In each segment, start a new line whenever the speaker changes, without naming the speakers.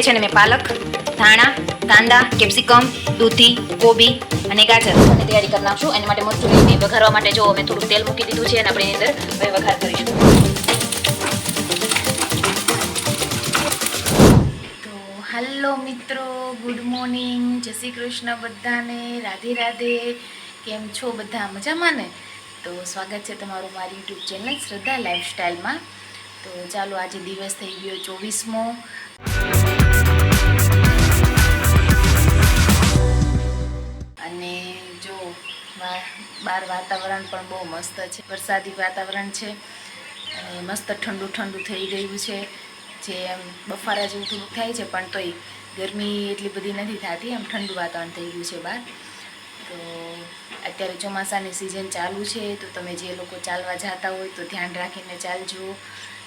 માટે છે ને મેં પાલક, ધાણા, કાંદા, કેપ્સિકમ, દૂધી, કોબી અને ગાજર અને તૈયારી કરી નાખશું. એના માટે મસ્ત લઈને વઘારવા માટે જો અમે થોડું તેલ મૂકી દીધું છે અને આપણે એની અંદર હવે વઘાર કરીશું. તો હાલો મિત્રો, ગુડ મોર્નિંગ. જય શ્રી કૃષ્ણ બધાને. રાધે રાધે. કેમ છો બધા? મજામાં ને? તો સ્વાગત છે તમારું મારી યુટ્યુબ ચેનલ શ્રદ્ધા લાઈફસ્ટાઈલમાં તો ચાલો આજે દિવસ થઈ ગયો ચોવીસમો. અને જો બહાર વાતાવરણ પણ બહુ મસ્ત છે. વરસાદી વાતાવરણ છે. અને મસ્ત ઠંડુ ઠંડુ થઈ ગયું છે. જે એમ બફારા જેવું થોડુંક થાય છે, પણ તોય ગરમી એટલી બધી નથી થતી. એમ ઠંડુ વાતાવરણ થઈ ગયું છે બહાર. તો અત્યારે ચોમાસાની સિઝન ચાલુ છે, તો તમે જે લોકો ચાલવા જતા હોય તો ધ્યાન રાખીને ચાલજો.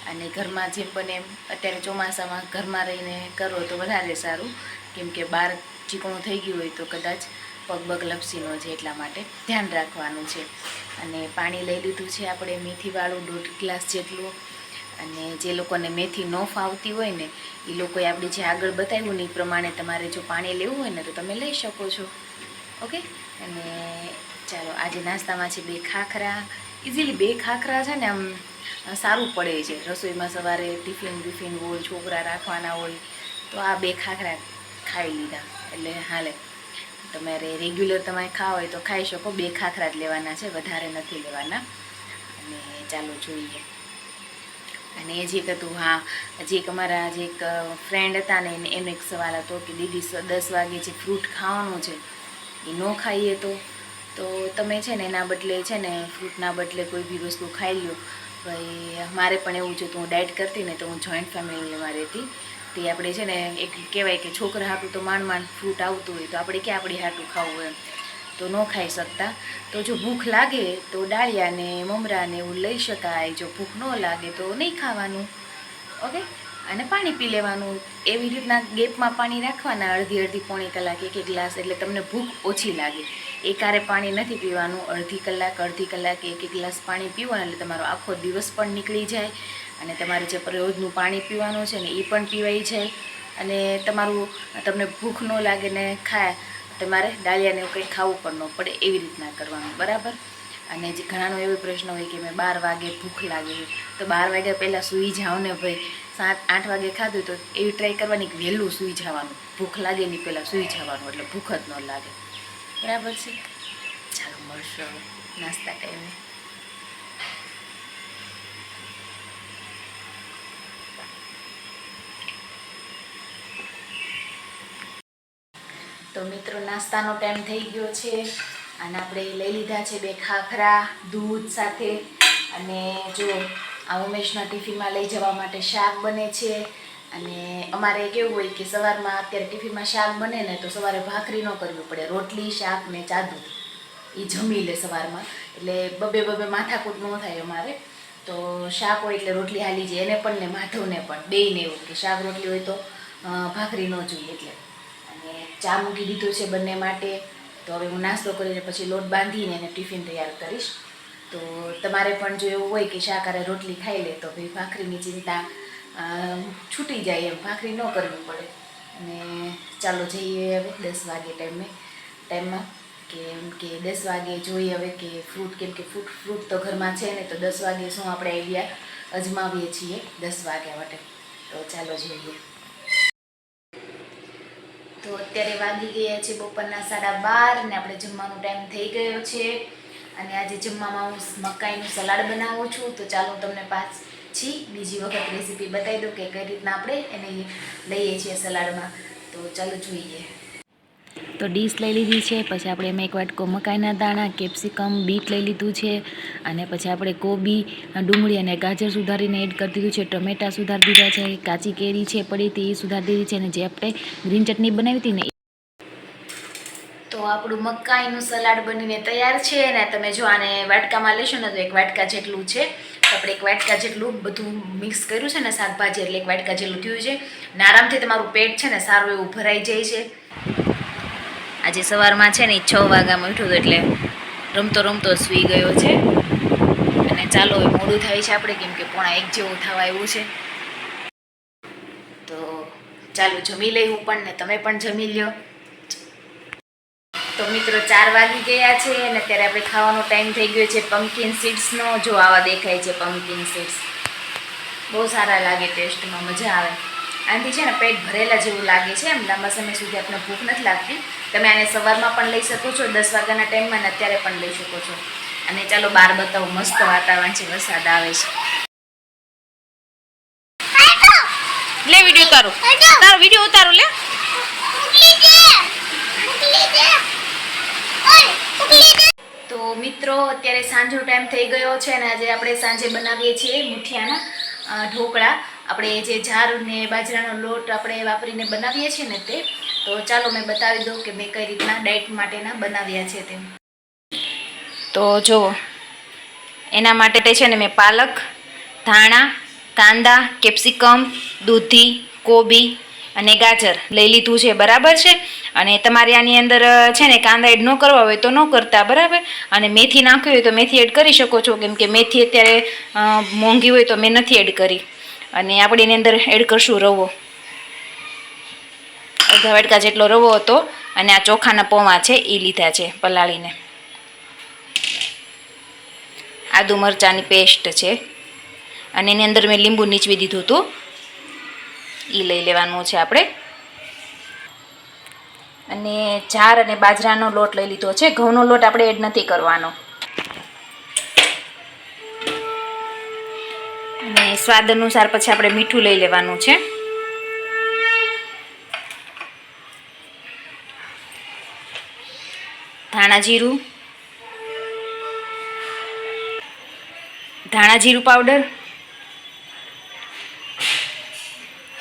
અને ઘરમાં જેમ બને એમ, અત્યારે ચોમાસામાં ઘરમાં રહીને કરો તો વધારે સારું. કેમ કે બહાર ચીકણું થઈ ગયું હોય તો કદાચ પગ લપસીનો જાય એટલા માટે ધ્યાન રાખવાનું છે. અને પાણી લઈ લીધું છે આપણે મેથીવાળું દોઢ ગ્લાસ જેટલું. અને જે લોકોને મેથી ન ફાવતી હોય ને એ લોકોએ આપણે જે આગળ બતાવ્યું ને એ પ્રમાણે તમારે જો પાણી લેવું હોય ને, તો તમે લઈ શકો છો. ઓકે? અને ચાલો, આજે નાસ્તામાં છે બે ખાખરા. ઇઝીલી બે ખાખરા છે ને, આમ સારું પડે છે. રસોઈમાં સવારે ટિફિન બિફિન હોય, છોકરા રાખવાના હોય, તો આ બે ખાખરા ખાઈ લીધા. એટલે હાલે. તમારે રેગ્યુલર તમારે ખાવા હોય તો ખાઈ શકો. બે ખાખરા જ લેવાના છે, વધારે નથી લેવાના. અને ચાલો જોઈએ. અને એ જે હતું, હા, જે એક અમારા જે એક ફ્રેન્ડ હતા ને, એને એનો એક સવાલ હતો કે, દીદી દસ વાગે જે ફ્રૂટ ખાવાનું છે, એ ન ખાઈએ તો? તો તમે છે ને, એના બદલે છે ને ફ્રૂટના બદલે કોઈ બી વસ્તુ ખાઈ લ્યો. ભાઈ મારે પણ એવું છે તો હું ડાયટ કરતી ને, તો હું જોઈન્ટ ફેમિલીમાં રહેતી. તે આપણે છે ને એક કહેવાય કે છોકરા હાટું તો માંડ માંડ ફ્રૂટ આવતું હોય તો આપણે ક્યાં આપણી હાટું ખાવું એમ? તો ન ખાઈ શકતા. તો જો ભૂખ લાગે તો ડાળિયાને, મમરાને એવું લઈ શકાય. જો ભૂખ ન લાગે તો નહીં ખાવાનું. ઓકે? અને પાણી પી લેવાનું. એવી રીતના ગેપમાં પાણી રાખવાના અડધી અડધી પોણી કલાક, એક એક ગ્લાસ. એટલે તમને ભૂખ ઓછી લાગે. એકારે પાણી નથી પીવાનું. અડધી કલાક અડધી કલાક એક એક ગ્લાસ પાણી પીવાનું. એટલે તમારો આખો દિવસ પણ નીકળી જાય. અને તમારે જે રોજનું પાણી પીવાનું છે ને એ પણ પીવાય છે. અને તમારું તમને ભૂખ ન લાગે ને ખાય તમારે ડાળિયાને એવું કંઈ ખાવું પણ ન પડે એવી રીતના કરવાનું, બરાબર? અને જે ઘણાનો એવો પ્રશ્ન હોય કે મેં બાર વાગે ભૂખ લાગે, તો બાર વાગ્યા પહેલાં સૂઈ જાઓ ને ભાઈ. સાત, આઠ વાગે ખાધું તો એવી ટ્રાય કરવાની કે વહેલું સૂઈ જવાનું. ભૂખ લાગે નહીં પહેલાં સૂઈ જવાનું, એટલે ભૂખ જ ન લાગે. બરાબર છે? ચાલો મળશો નાસ્તા ટાઈમે. તો મિત્રો, નાસ્તાનો ટાઈમ થઈ ગયો છે અને આપણે લઈ લીધા છે બે ખાખરા, દૂધ સાથે. અને જો આ ઉમેશના ટિફિનમાં લઈ જવા માટે શાક બને છે. અને અમારે કેવું હોય કે સવારમાં અત્યારે ટિફિનમાં શાક બને ને તો સવારે ભાખરી ન કરવી પડે. રોટલી, શાક ને ચાદુ. એ જમી લે સવારમાં. એટલે બબે બબે માથાકૂટ ન થાય અમારે. તો શાક હોય એટલે રોટલી હાલી જાય. એને પણ ને માધવને પણ. બેયને એવું કે શાક રોટલી હોય તો ભાખરી ન જોઈએ એટલે. અને ચા મૂકી દીધું છે બંને માટે. તો હવે હું નાસ્તો કરીને પછી લોટ બાંધીને એને ટિફિન તૈયાર કરીશ. તો તમારે પણ જો એવું હોય કે શાકાહારે રોટલી ખાઈ લે તો ભાઈ ભાખરીની ચિંતા છૂટી જાય એમ. ભાખરી ન કરવી પડે. અને ચાલો જઈએ હવે દસ વાગે ટાઈમે. ટાઈમમાં કે એમ કે દસ વાગે જોઈએ હવે કે ફ્રૂટ, કેમ કે ફ્રૂટ ફ્રૂટ તો ઘરમાં છે ને તો દસ વાગે શું આપણે આઈડિયા અજમાવીએ છીએ દસ વાગ્યા માટે. તો ચાલો જોઈએ. તો અત્યારે વાગી ગયા છે બપોરના સાડા બાર અને આપણે જમવાનો ટાઈમ થઈ ગયો છે. અને આજે જમવામાં હું મકાઈનું સલાડ બનાવું છું. તો ચાલો તમને પાછી બીજી વખત રેસીપી બતાવી દઉં કે કઈ રીતના આપણે એને લઈએ છીએ સલાડમાં. તો ચાલો જોઈએ. તો ડીશ લઈ લીધી છે, પછી આપણે એમાં એક વાટકો મકાઈના દાણા, કેપ્સિકમ, બીટ લઈ લીધું છે, અને પછી આપણે કોબી, ડુંગળી અને ગાજર સુધારીને એડ કરી દીધું છે, ટમેટા સુધારી દીધા છે, કાચી કેરી છે પડી હતી એ સુધારી દીધી છે, અને જે આપણે ગ્રીન ચટણી બનાવી હતી ને તો આપણું મકાઈનું સલાડ બનીને તૈયાર છે, અને તમે જો આને વાટકામાં લેશો ને તો એક વાટકા જેટલું છે આપણે એક વાટકા જેટલું બધું મિક્સ કર્યું છે ને શાકભાજી એટલે એક વાટકા જેટલું થયું છે ને આરામથી તમારું પેટ છે ને સારું એવું ભરાઈ જાય છે. આજે સવારમાં છે ને છ વાગ્યામાં ઉઠ્યું એટલે રમતો રમતો સૂઈ ગયો છે. અને ચાલો એ મોડું થાય છે આપણે, કેમ કે પોણા એક જેવું થવા આવ્યું છે. તો ચાલો જમી લઈ હું પણ ને તમે પણ જમી લ્યો. તો મિત્રો ચાર વાગી ગયા છે અને અત્યારે આપણે ખાવાનો ટાઈમ થઈ ગયો છે પમ્પકિન સીડ્સનો જો આવા દેખાય છે પમ્પકિન સીડ્સ બહુ સારા લાગે ટેસ્ટમાં મજા આવે. આનાથી છે ને પેટ ભરેલા જેવું લાગે છે. એમ લાંબા સમય સુધી આપણે ભૂખ નથી લાગતી. તમે આને સવારમાં પણ લઈ શકો છો દસ વાગ્યાના ટાઈમમાં અને અત્યારે પણ લઈ શકો છો. અને ચાલો બહાર બતાવો મસ્ત વાતાવરણ છે વરસાદ આવે છે. લે વીડિયો ઉતારો. તારો વીડિયો ઉતારો લે. તો મિત્રો અત્યારે સાંજનો ટાઈમ થઈ ગયો છે અને આજે આપણે સાંજે બનાવીએ છીએ મુઠિયાના ઢોકળા. આપણે જે જાર ને બાજરાનો લોટ આપણે વાપરીને બનાવીએ છીએ ને તે, તો ચાલો મેં બતાવી દઉં કે મેં કઈ રીતના ડાયટ માટેના બનાવ્યા છે તે. તો જુઓ એના માટે છે ને મેં પાલક, ધાણા, કાંદા, કેપ્સિકમ, દૂધી, કોબી અને ગાજર લઈ લીધું છે, બરાબર છે? અને તમારે આની અંદર છે ને કાંદા એડ ન કરવા હોય તો ન કરતા, બરાબર? અને મેથી નાખવી હોય તો મેથી એડ કરી શકો છો, કેમ કે મેથી અત્યારે મોંઘી હોય તો મેં નથી એડ કરી. અને આપણે એની અંદર એડ કરશું રવો. અડધા વાટકા જેટલો રવો હતો અને આ ચોખાના પૌવા છે એ લીધા છે પલાળીને. આદુ મરચાંની પેસ્ટ છે. અને એની અંદર મેં લીંબુ નીચવી દીધું હતું. એ લઈ લેવાનું છે આપણે. અને જાર અને બાજરાનો લોટ લઈ લીધો છે. ઘઉંનો લોટ આપણે એડ નથી કરવાનો. સ્વાદ અનુસાર પછી આપણે મીઠું લઈ લેવાનું છે. ધાણા જીરું. ધાણા જીરું પાવડર.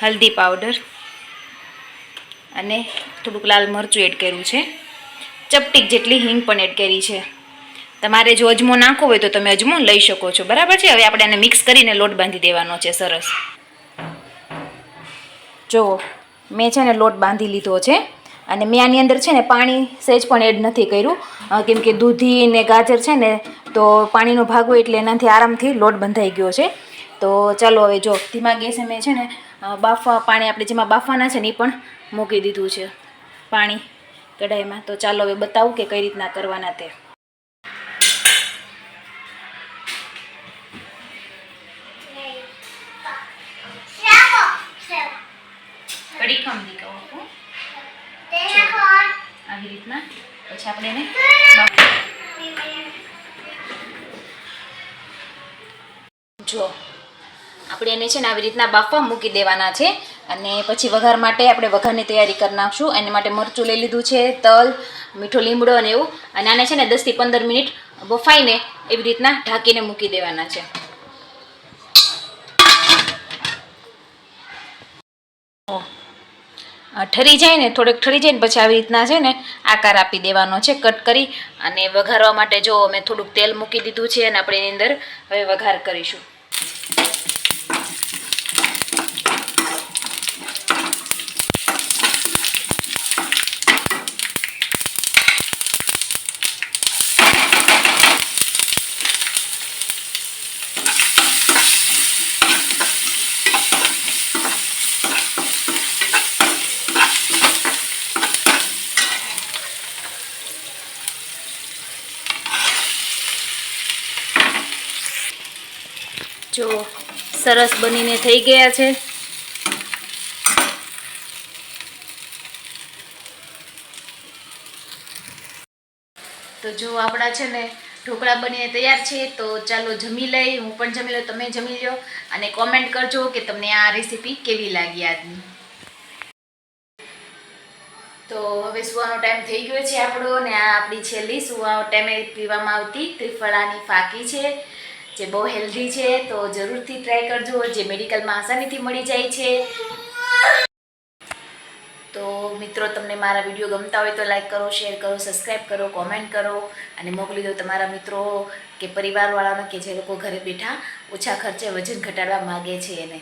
હલ્દી પાવડર. અને થોડુંક લાલ મરચું એડ કર્યું છે. ચપટીક જેટલી હિંગ પણ એડ કરી છે. તમારે જો અજમો નાખવો હોય તો તમે અજમો લઈ શકો છો. બરાબર છે? હવે આપણે આને મિક્સ કરીને લોટ બાંધી દેવાનો છે, સરસ. જુઓ મેં છે ને લોટ બાંધી લીધો છે અને મેં આની અંદર છે ને પાણી સહેજ પણ એડ નથી કર્યું. કેમકે દૂધી ને ગાજર છે ને, તો પાણીનો ભાગ હોય એટલે એનાથી આરામથી લોટ બંધાઈ ગયો છે. તો ચાલો હવે જો, ધીમા ગેસે મેં છે ને બાફવા પાણી આપણે જેમાં બાફવાના છે ને એ પણ મૂકી દીધું છે. પાણી કઢાઈમાં. તો ચાલો હવે બતાવું કે કઈ રીતના કરવાના તે. કઢી દી કહું છું આવી રીતના પછી આપણે એને જો, આપણે એને છે ને આવી રીતના બાફવા મૂકી દેવાના છે અને પછી વઘાર માટે આપણે વઘારની તૈયારી કરી નાખશું એને માટે મરચું લઈ લીધું છે, તલ, મીઠો લીમડો અને એવું અને આને છે ને દસથી પંદર મિનિટ બફાઈને એવી રીતના ઢાંકીને મૂકી દેવાના છે ઓ. ઠરી જાય ને, થોડેક ઠરી જાય ને, પછી આવી રીતના છે ને, આકાર આપી દેવાનો છે, કટ કરી અને વઘારવા માટે જો મેં થોડુંક તેલ મૂકી દીધું છે અને આપણે એની અંદર હવે વઘાર કરીશું. જો સરસ બનીને થઈ ગયા છે. તો જો આપણા છે ને ઢોકળા બનીને તૈયાર છે, તો ચાલો જમી લઈ. હું પણ જમી લઉં, તમે જમી લો અને કોમેન્ટ કરજો કે તમને આ રેસીપી કેવી લાગી આજની. તો હવે સુવાનો ટાઈમ થઈ ગયો છે આપણો, ને આ આપણી છેલ્લી સુવા ટાઈમે પીવામાં આવતી ત્રિફળાની ફાકી છે. જે બહુ હેલ્ધી છે, તો જરૂરથી ટ્રાય કરજો, જે મેડિકલમાં આસાનીથી મળી જાય છે. તો મિત્રો, તમને મારા વીડિયો ગમતા હોય તો લાઈક કરો શેર કરો સબસ્ક્રાઈબ કરો કોમેન્ટ કરો, અને મોકલી દો તમારા મિત્રો કે પરિવારવાળાને કે જે લોકો ઘરે બેઠા ઓછા ખર્ચે વજન ઘટાડવા માગે છે એને.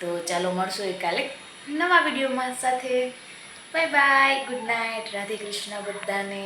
તો ચાલો મળશું એ કાલે નવા વિડીયોમાં સાથે. Bye bye good night Radhe Krishna બધાને.